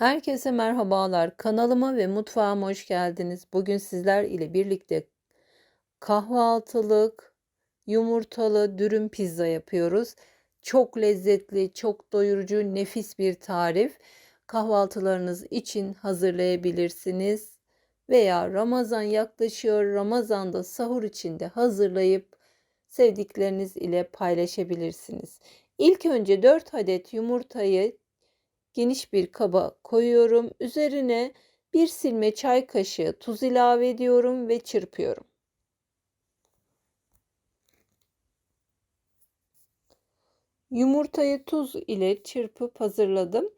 Herkese merhabalar. Kanalıma ve mutfağıma hoş geldiniz. Bugün sizler ile birlikte kahvaltılık, yumurtalı dürüm pizza yapıyoruz. Çok lezzetli, çok doyurucu, nefis bir tarif. Kahvaltılarınız için hazırlayabilirsiniz. Veya Ramazan yaklaşıyor. Ramazan'da sahur için de hazırlayıp sevdikleriniz ile paylaşabilirsiniz. İlk önce 4 adet yumurtayı geniş bir kaba koyuyorum. Üzerine bir silme çay kaşığı tuz ilave ediyorum ve çırpıyorum. Yumurtayı tuz ile çırpıp hazırladım.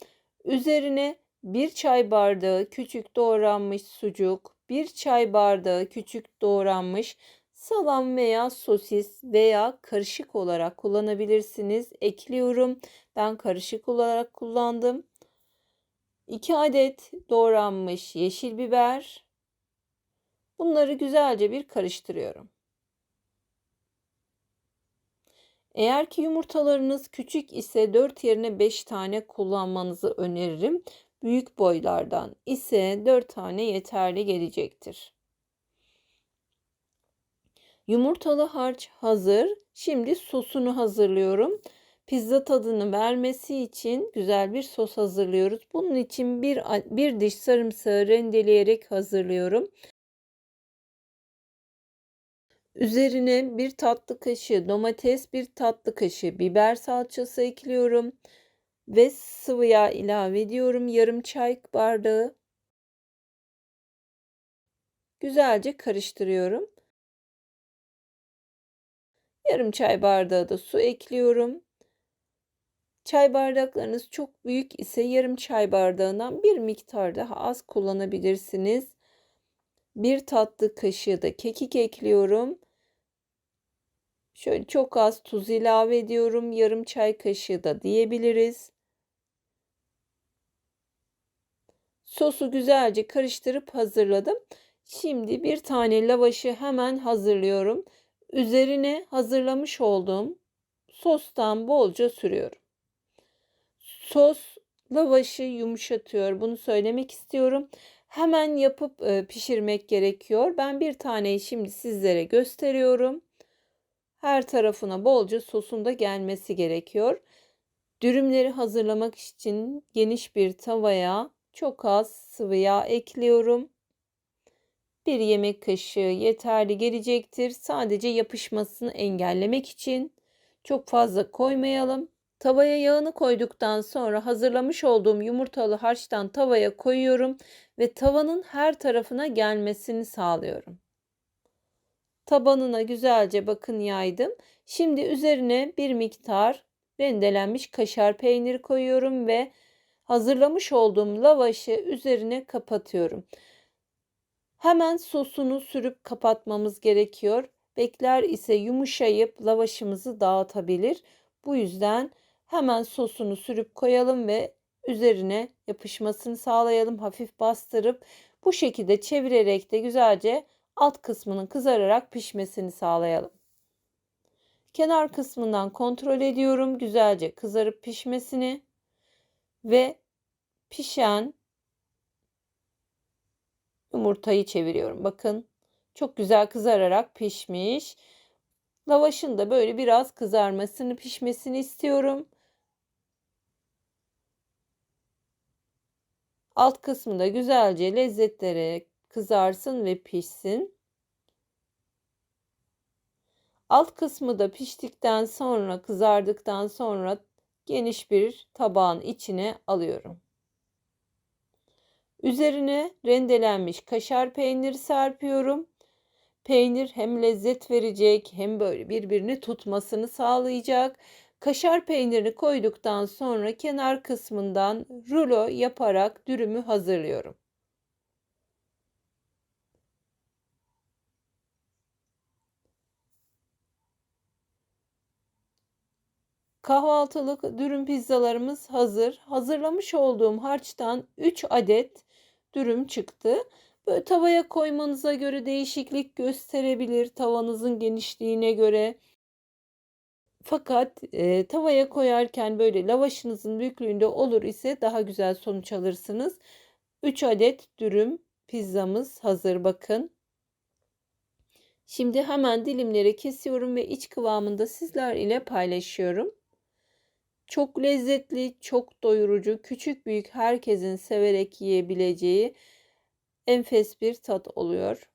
Üzerine bir çay bardağı küçük doğranmış sucuk, bir çay bardağı küçük doğranmış salam veya sosis veya karışık olarak kullanabilirsiniz. Ekliyorum. Ben karışık olarak kullandım. 2 adet doğranmış yeşil biber. Bunları güzelce bir karıştırıyorum. Eğer ki yumurtalarınız küçük ise 4 yerine 5 tane kullanmanızı öneririm. Büyük boylardan ise 4 tane yeterli gelecektir. Yumurtalı harç hazır. Şimdi sosunu hazırlıyorum. Pizza tadını vermesi için güzel bir sos hazırlıyoruz. Bunun için bir, bir diş sarımsağı rendeleyerek hazırlıyorum. Üzerine bir tatlı kaşığı domates, bir tatlı kaşığı biber salçası ekliyorum. Ve sıvı yağ ilave ediyorum. Yarım çay bardağı. Güzelce karıştırıyorum. Yarım çay bardağı da su ekliyorum. Çay bardaklarınız çok büyük ise yarım çay bardağından bir miktar daha az kullanabilirsiniz. Bir tatlı kaşığı da kekik ekliyorum. Şöyle çok az tuz ilave ediyorum. Yarım çay kaşığı da diyebiliriz. Sosu güzelce karıştırıp hazırladım. Şimdi bir tane lavaşı hemen hazırlıyorum. Üzerine hazırlamış olduğum sostan bolca sürüyorum. Sos lavaşı yumuşatıyor. Bunu söylemek istiyorum. Hemen yapıp e, pişirmek gerekiyor. Ben bir taneyi şimdi sizlere gösteriyorum. Her tarafına bolca sosun da gelmesi gerekiyor. Dürümleri hazırlamak için geniş bir tavaya çok az sıvı yağ ekliyorum. Bir yemek kaşığı yeterli gelecektir. Sadece yapışmasını engellemek için çok fazla koymayalım. Tavaya yağını koyduktan sonra hazırlamış olduğum yumurtalı harçtan tavaya koyuyorum ve tavanın her tarafına gelmesini sağlıyorum. Tabanına güzelce bakın yaydım. Şimdi üzerine bir miktar rendelenmiş kaşar peyniri koyuyorum ve hazırlamış olduğum lavaşı üzerine kapatıyorum. Hemen sosunu sürüp kapatmamız gerekiyor. Bekler ise yumuşayıp lavaşımızı dağıtabilir. Bu yüzden Hemen sosunu sürüp koyalım ve üzerine yapışmasını sağlayalım. Hafif bastırıp bu şekilde çevirerek de güzelce alt kısmının kızararak pişmesini sağlayalım. Kenar kısmından kontrol ediyorum güzelce kızarıp pişmesini ve pişen yumurtayı çeviriyorum. Bakın çok güzel kızararak pişmiş. Lavaşın da böyle biraz kızarmasını pişmesini istiyorum. Alt kısmında güzelce lezzetleri kızarsın ve pişsin. Alt kısmı da piştikten sonra, kızardıktan sonra geniş bir tabağın içine alıyorum. Üzerine rendelenmiş kaşar peyniri serpiyorum. Peynir hem lezzet verecek hem böyle birbirini tutmasını sağlayacak. Kaşar peynirini koyduktan sonra kenar kısmından rulo yaparak dürümü hazırlıyorum. Kahvaltılık dürüm pizzalarımız hazır. Hazırlamış olduğum harçtan 3 adet dürüm çıktı. Böyle tavaya koymanıza göre değişiklik gösterebilir. Tavanızın genişliğine göre Fakat e, tavaya koyarken böyle lavaşınızın büyüklüğünde olur ise daha güzel sonuç alırsınız. 3 adet dürüm pizzamız hazır bakın. Şimdi hemen dilimlere kesiyorum ve iç kıvamında sizler ile paylaşıyorum. Çok lezzetli, çok doyurucu, küçük büyük herkesin severek yiyebileceği enfes bir tat oluyor.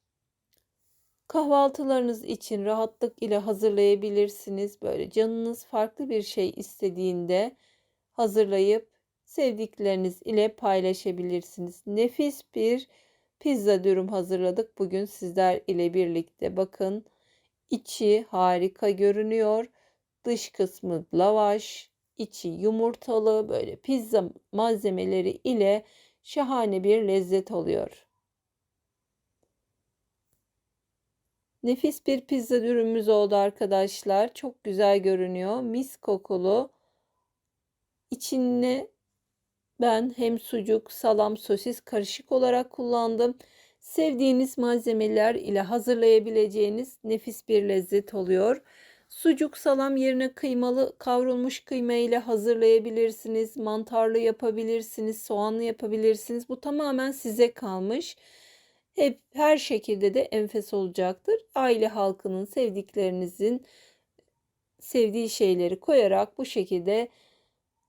Kahvaltılarınız için rahatlık ile hazırlayabilirsiniz. Böyle canınız farklı bir şey istediğinde hazırlayıp sevdikleriniz ile paylaşabilirsiniz. Nefis bir pizza dürüm hazırladık bugün sizler ile birlikte. Bakın içi harika görünüyor. Dış kısmı lavaş, içi yumurtalı böyle pizza malzemeleri ile şahane bir lezzet oluyor. Nefis bir pizza dürümümüz oldu arkadaşlar. Çok güzel görünüyor. Mis kokulu. İçine ben hem sucuk, salam, sosis karışık olarak kullandım. Sevdiğiniz malzemeler ile hazırlayabileceğiniz nefis bir lezzet oluyor. Sucuk salam yerine kıymalı kavrulmuş kıyma ile hazırlayabilirsiniz. Mantarlı yapabilirsiniz, soğanlı yapabilirsiniz. Bu tamamen size kalmış. Hep her şekilde de enfes olacaktır. Aile halkının sevdiklerinizin sevdiği şeyleri koyarak bu şekilde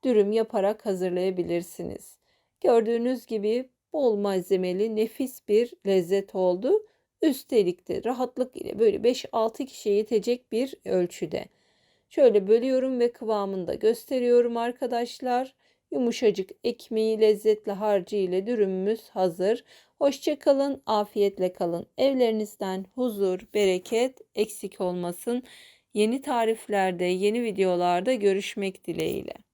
dürüm yaparak hazırlayabilirsiniz. Gördüğünüz gibi bol malzemeli nefis bir lezzet oldu. Üstelik de rahatlık ile böyle 5-6 kişiye yetecek bir ölçüde. Şöyle bölüyorum ve kıvamını da gösteriyorum arkadaşlar. Yumuşacık ekmeği lezzetli harcı ile dürümümüz hazır. Hoşçakalın, afiyetle kalın. Evlerinizden huzur, bereket eksik olmasın. Yeni tariflerde, yeni videolarda görüşmek dileğiyle.